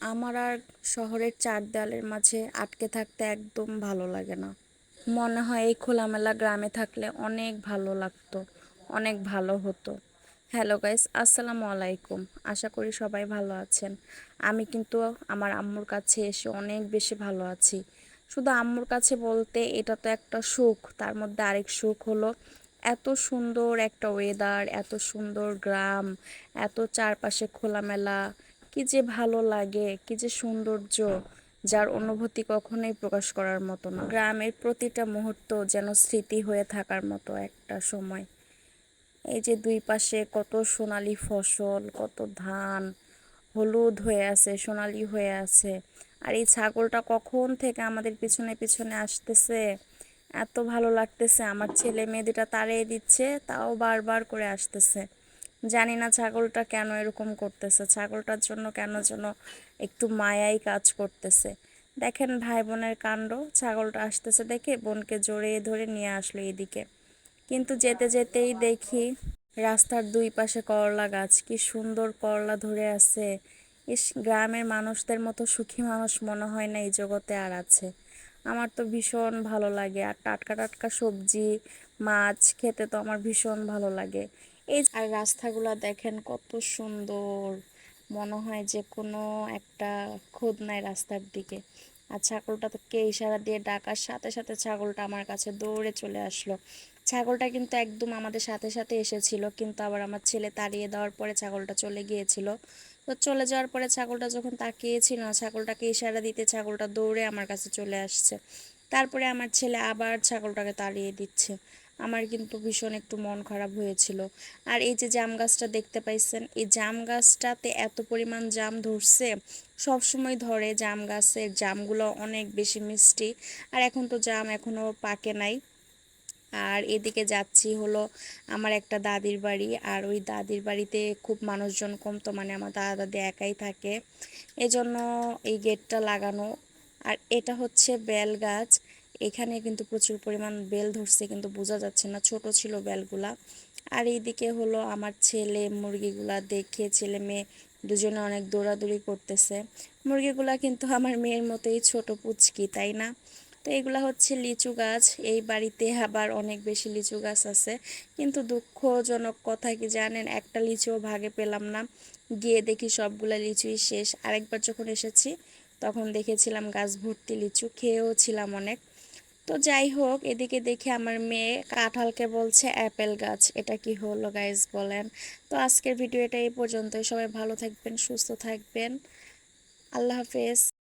আমার আর শহরের চার দেয়ালের মাঝে আটকে থাকতে একদম ভালো লাগে না। মনে হয় এই খোলামেলা গ্রামে থাকলে অনেক ভালো লাগতো, অনেক ভালো হতো। হ্যালো গাইস, আসসালামু আলাইকুম। আশা করি সবাই ভালো আছেন। আমি কিন্তু আমার আম্মুর কাছে এসে অনেক বেশি ভালো আছি। শুধু আম্মুর কাছে বলতে এটা তো একটা সুখ, তার মধ্যে আরেক সুখ হলো এত সুন্দর একটা ওয়েদার এত সুন্দর গ্রাম, এত চারপাশে খোলামেলা কি যে ভালো লাগে, কি যে সৌন্দর্য যার অনুভূতি কখনোই প্রকাশ করার মতো না। গ্রামের প্রতিটা মুহূর্ত যেন স্মৃতি হয়ে থাকার মতো একটা সময়। এই যে দুই পাশে কত সোনালি ফসল, কত ধান, হলুদ হয়ে আছে, সোনালি হয়ে আছে। আর এই ছাগলটা কখন থেকে আমাদের পিছনে পিছনে আসতেছে? এত ভালো লাগতেছে। আমার ছেলে মেয়ে দুটা তাড়িয়ে দিচ্ছে, তাও বারবার করে আসতেছে। জানি না ছাগলটা কেন এরকম করতেছে, ছাগলটার জন্য কেন যেন একটু মায়াই কাজ করতেছে। দেখেন ভাই বোনের কাণ্ড, ছাগলটা আসতেছে দেখে বোনকে জড়িয়ে ধরে নিয়ে আসলো এদিকে। কিন্তু যেতে যেতেই দেখি রাস্তার দুই পাশে করলা গাছ, কি সুন্দর করলা ধরে আছে। ইস, গ্রামের মানুষদের মতো সুখী মানুষ মনে হয় না এই জগতে আর আছে। আমার তো ভীষণ ভালো লাগে। আর টাটকা টাটকা সবজি, মাছ, খেতে তো আমার ভীষণ ভালো লাগে। এই আর রাস্তাগুলো দেখেন কত সুন্দর। মনে হয় যে কোনো একটা খোদ নাই রাস্তার দিকে। আর ছাগলটা ছাগলটাকে ইশারা দিয়ে ডাকার সাথে সাথে ছাগলটা আমার কাছে দৌড়ে চলে আসলো। ছাগলটা কিন্তু একদম আমাদের সাথে সাথে এসেছিল, কিন্তু আবার আমার ছেলে তাড়িয়ে দেওয়ার পরে ছাগলটা চলে গিয়েছিল। তো চলে যাওয়ার পরে ছাগলটা যখন তাকিয়েছিল ছাগলটাকে ইশারা দিতে ছাগলটা দৌড়ে আমার কাছে চলে আসছে। তারপরে আমার ছেলে আবার ছাগলটাকে তাড়িয়ে দিচ্ছে। আমার কিন্তু ভীষণ একটু মন খারাপ হয়েছিল। আর এই যে জাম গাছটা দেখতে পাইছেন, এই জাম গাছটাতে এত পরিমাণ জাম ধরছে সব সময় ধরে জাম গাছের জামগুলো অনেক বেশি মিষ্টি। আর এখন তো জাম এখনও পাকে নাই। আর এদিকে যাচ্ছি হলো আমার একটা দাদির বাড়ি, আর ওই দাদির বাড়িতে খুব মানুষজন কম তো মানে আমার দাদা দাদি একাই থাকে। এজন্য এই গেটটা লাগানো। আর এটা হচ্ছে বেল গাছ। এখানে কিন্তু প্রচুর পরিমাণ বেল ধরছে, কিন্তু বোঝা যাচ্ছে না। ছোট ছিল বেলগুলা। আর এইদিকে হলো আমার ছেলে, মুরগিগুলা দেখে ছেলে মেয়ে দুজনে অনেক দৌড়াদৌড়ি করতেছে। মুরগিগুলা কিন্তু আমার মেয়ের মতোই ছোট পুচকি, তাই না? তো এগুলা হচ্ছে লিচু গাছ। এই বাড়িতে আবার অনেক বেশি লিচু গাছ আছে। কিন্তু দুঃখজনক কথা কি জানেন? একটা লিচুও ভাগে পেলাম না। গিয়ে দেখি সবগুলা লিচুই শেষ। আরেকবার যখন এসেছি, তখন দেখেছিলাম গাছ ভর্তি লিচু, খেয়েও ছিলাম অনেক। তো যাই হোক, এদিকে দেখে আমার মেয়ে কাঁঠালকে বলছে অ্যাপেল গাছ। এটা কি হলো গাইজ বলেন। তো আজকের ভিডিও এটা এই পর্যন্তই। সবাই ভালো থাকবেন, সুস্থ থাকবেন। আল্লাহ হাফেজ।